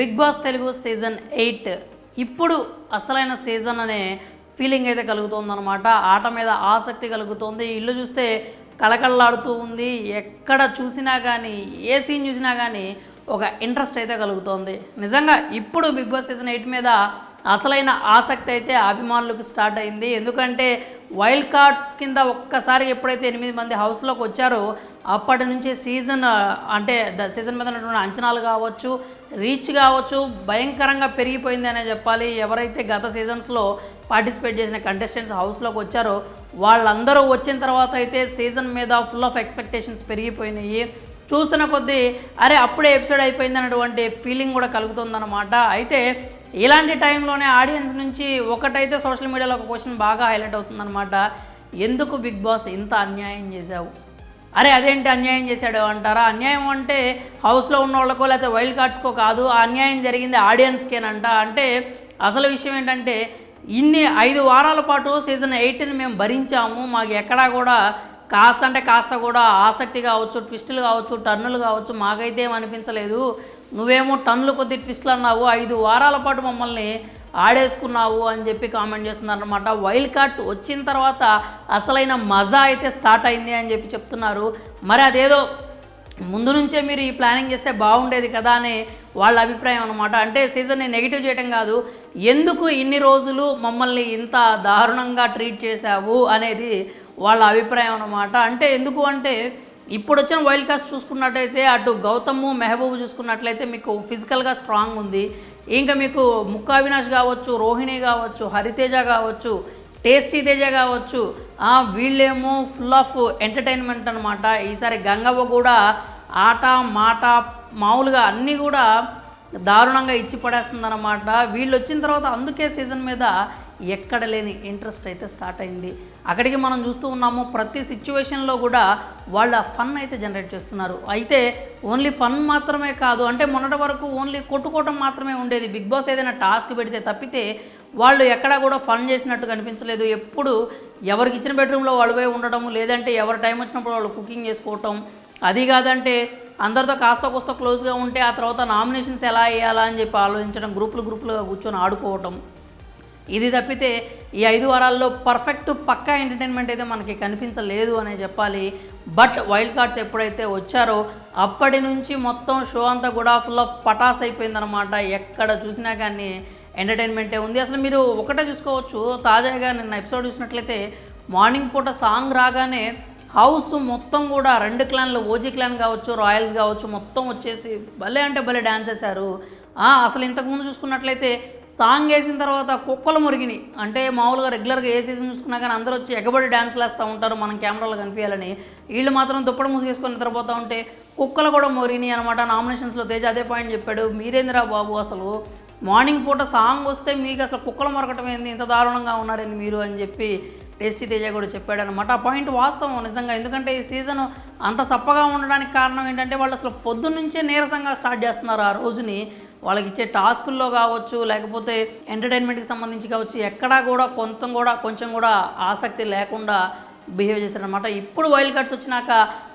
Bigg Boss Telugu season eight. ఇప్పుడు అసలైన season అనే ఫీలింగ్ అయితే కలుగుతుందన్నమాట. ఆట మీద ఆసక్తి కలుగుతుంది. ఇల్లు చూస్తే కళకళలాడుతూ ఉంది. ఎక్కడ చూసినా కానీ ఏ సీన్ చూసినా కానీ ఒక ఇంట్రెస్ట్ అయితే కలుగుతోంది. నిజంగా ఇప్పుడు బిగ్ బాస్ సీజన్ ఎయిట్ మీద అసలైన ఆసక్తి అయితే అభిమానులకు స్టార్ట్ అయింది. ఎందుకంటే వైల్డ్ కార్డ్స్ కింద ఒక్కసారి ఎప్పుడైతే ఎనిమిది మంది హౌస్లోకి వచ్చారో అప్పటి నుంచి సీజన్ అంటే ద సీజన్ మీద ఉన్నటువంటి అంచనాలు కావచ్చు రీచ్ కావచ్చు భయంకరంగా పెరిగిపోయింది అనే చెప్పాలి. ఎవరైతే గత సీజన్స్లో పార్టిసిపేట్ చేసిన కంటెస్టెంట్స్ హౌస్లోకి వచ్చారో వాళ్ళందరూ వచ్చిన తర్వాత అయితే సీజన్ మీద ఫుల్ ఆఫ్ ఎక్స్పెక్టేషన్స్ పెరిగిపోయినాయి. చూస్తున్న కొద్దీ అరే అప్పుడే ఎపిసోడ్ అయిపోయింది అన్నటువంటి ఫీలింగ్ కూడా కలుగుతుందన్నమాట. అయితే ఇలాంటి టైంలోనే ఆడియన్స్ నుంచి ఒకటైతే సోషల్ మీడియాలో ఒక క్వశ్చన్ బాగా హైలైట్ అవుతుందన్నమాట. ఎందుకు బిగ్ బాస్ ఇంత అన్యాయం చేశావు? అరే అదేంటి అన్యాయం చేశాడు అంటారా? అన్యాయం అంటే హౌస్లో ఉన్న వాళ్ళకో లేకపోతే వైల్డ్ కార్డ్స్కో కాదు ఆ అన్యాయం జరిగింది ఆడియన్స్కేనంట. అంటే అసలు విషయం ఏంటంటే ఇన్ని ఐదు వారాల పాటు సీజన్ ఎయిట్ని మేము భరించాము. మాకు ఎక్కడా కూడా కాస్త అంటే కాస్త కూడా ఆసక్తి కావచ్చు ట్విస్టులు కావచ్చు టర్నులు కావచ్చు మాకైతే ఏమనిపించలేదు అనిపించలేదు. నువ్వేమో టన్నులు కొద్ది ట్విస్టులు అన్నావు. ఐదు వారాల పాటు మమ్మల్ని ఆడేసుకున్నావు అని చెప్పి కామెంట్ చేస్తున్నారనమాట వైల్డ్ కార్డ్స్ వచ్చిన తర్వాత అసలైన మజా అయితే స్టార్ట్ అయింది అని చెప్పి చెప్తున్నారు. మరి అదేదో ముందు నుంచే మీరు ఈ ప్లానింగ్ చేస్తే బాగుండేది కదా అని వాళ్ళ అభిప్రాయం అనమాట అంటే సీజన్ని నెగిటివ్ చేయడం కాదు ఎందుకు ఇన్ని రోజులు మమ్మల్ని ఇంత దారుణంగా ట్రీట్ చేశావు అనేది వాళ్ళ అభిప్రాయం అనమాట అంటే ఎందుకు అంటే ఇప్పుడు వచ్చిన వైల్డ్ కాస్ట్ చూసుకున్నట్టయితే అటు గౌతమ్ మెహబూబ్ చూసుకున్నట్లయితే మీకు ఫిజికల్గా స్ట్రాంగ్ ఉంది. ఇంకా మీకు ముక్కా అవినాష్ కావచ్చు రోహిణి కావచ్చు హరితేజ కావచ్చు టేస్టీ తేజ కావచ్చు వీళ్ళేమో ఫుల్ ఆఫ్ ఎంటర్టైన్మెంట్ అనమాట ఈసారి గంగవ్వ కూడా ఆట మాట మామూలుగా అన్నీ కూడా దారుణంగా ఇచ్చి పడేస్తుంది వీళ్ళు వచ్చిన తర్వాత అందుకే సీజన్ మీద ఎక్కడ లేని ఇంట్రెస్ట్ అయితే స్టార్ట్ అయింది. అక్కడికి మనం చూస్తూ ఉన్నాము ప్రతి సిచ్యువేషన్లో కూడా వాళ్ళ ఫన్ అయితే జనరేట్ చేస్తున్నారు. అయితే ఓన్లీ ఫన్ మాత్రమే కాదు అంటే మొన్నటి వరకు ఓన్లీ కొట్టుకోవటం మాత్రమే ఉండేది. బిగ్ బాస్ ఏదైనా టాస్క్ పెడితే తప్పితే వాళ్ళు ఎక్కడా కూడా ఫన్ చేసినట్టు కనిపించలేదు ఎప్పుడు ఎవరికి ఇచ్చిన బెడ్రూమ్లో వాళ్ళు పోయి ఉండటం లేదంటే ఎవరి టైం వచ్చినప్పుడు వాళ్ళు కుకింగ్ చేసుకోవటం. అది కాదంటే అందరితో కాస్త కోస్త క్లోజ్గా ఉంటే ఆ తర్వాత నామినేషన్స్ ఎలా వేయాలా అని చెప్పి ఆలోచించడం గ్రూపులు గ్రూపులుగా కూర్చొని ఆడుకోవటం. ఇది తప్పితే ఈ ఐదు వారాల్లో పర్ఫెక్ట్ పక్కా ఎంటర్టైన్మెంట్ అయితే మనకి కనిపించలేదు అనే చెప్పాలి. బట్ వైల్డ్ కార్డ్స్ ఎప్పుడైతే వచ్చారో అప్పటి నుంచి మొత్తం షో అంతా కూడా ఫుల్ ఆఫ్ పటాస్ అయిపోయిందనమాట ఎక్కడ చూసినా కానీ ఎంటర్టైన్మెంటే ఉంది. అసలు మీరు ఒకటే చూసుకోవచ్చు. తాజాగా నిన్న ఎపిసోడ్ చూసినట్లయితే మార్నింగ్ పూట సాంగ్ రాగానే హౌస్ మొత్తం కూడా రెండు క్లాన్లు ఓజీ క్లాన్ కావచ్చు రాయల్స్ కావచ్చు మొత్తం వచ్చేసి భలే అంటే భలే డ్యాన్స్ వేశారు అసలు ఇంతకుముందు చూసుకున్నట్లయితే సాంగ్ వేసిన తర్వాత కుక్కలు మురిగిని. అంటే మామూలుగా రెగ్యులర్గా ఏ సీజన్ చూసుకున్నా కానీ అందరూ వచ్చి ఎగబడి డ్యాన్స్లు వేస్తూ ఉంటారు మనం కెమెరాలో కనిపించాలని వీళ్ళు మాత్రం దుప్పడ మూసుకేసుకొని నిద్రపోతూ ఉంటే కుక్కలు కూడా మురిగినాయి అనమాట నామినేషన్స్లో తేజ్ అదే పాయింట్ చెప్పాడు. మీరేందిరా బాబు అసలు? మార్నింగ్ పూట సాంగ్ వస్తే మీకు అసలు కుక్కలు మొరకటం ఏంది? ఇంత దారుణంగా ఉన్నారేంది మీరు? అని చెప్పి టేస్టీ తేజ కూడా చెప్పాడనమాట ఆ పాయింట్ వాస్తవం నిజంగా. ఎందుకంటే ఈ సీజన్ అంత సప్పగా ఉండడానికి కారణం ఏంటంటే వాళ్ళు అసలు పొద్దున్న నీరసంగా స్టార్ట్ చేస్తున్నారు ఆ రోజుని. వాళ్ళకి ఇచ్చే టాస్కుల్లో కావచ్చు లేకపోతే ఎంటర్టైన్మెంట్కి సంబంధించి కావచ్చు ఎక్కడా కూడా కొంత కూడా కొంచెం కూడా ఆసక్తి లేకుండా బిహేవ్ చేశారనమాట ఇప్పుడు వైల్డ్ కార్డ్స్ వచ్చినాక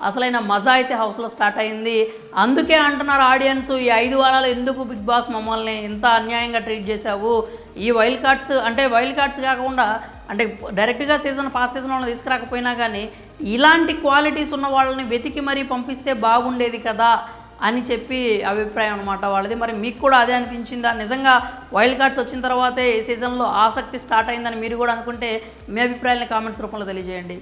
అసలైన మజా అయితే హౌస్లో స్టార్ట్ అయింది. అందుకే అంటున్నారు ఆడియన్స్ ఈ ఐదు వారాలు ఎందుకు బిగ్ బాస్ మమ్మల్ని ఇంత అన్యాయంగా ట్రీట్ చేశావు? ఈ వైల్డ్ కార్డ్స్ అంటే వైల్డ్ కార్డ్స్ కాకుండా అంటే డైరెక్ట్గా సీజన్ పాత సీజన్ వాళ్ళని తీసుకురాకపోయినా కానీ ఇలాంటి క్వాలిటీస్ ఉన్న వాళ్ళని వెతికి మరీ పంపిస్తే బాగుండేది కదా అని చెప్పి అభిప్రాయం అనమాట వాళ్ళది. మరి మీకు కూడా అదే అనిపించిందా? నిజంగా వైల్డ్ కార్డ్స్ వచ్చిన తర్వాతే ఈ సీజన్లో ఆసక్తి స్టార్ట్ అయిందని మీరు కూడా అనుకుంటే మీ అభిప్రాయాలని కామెంట్స్ రూపంలో తెలియజేయండి.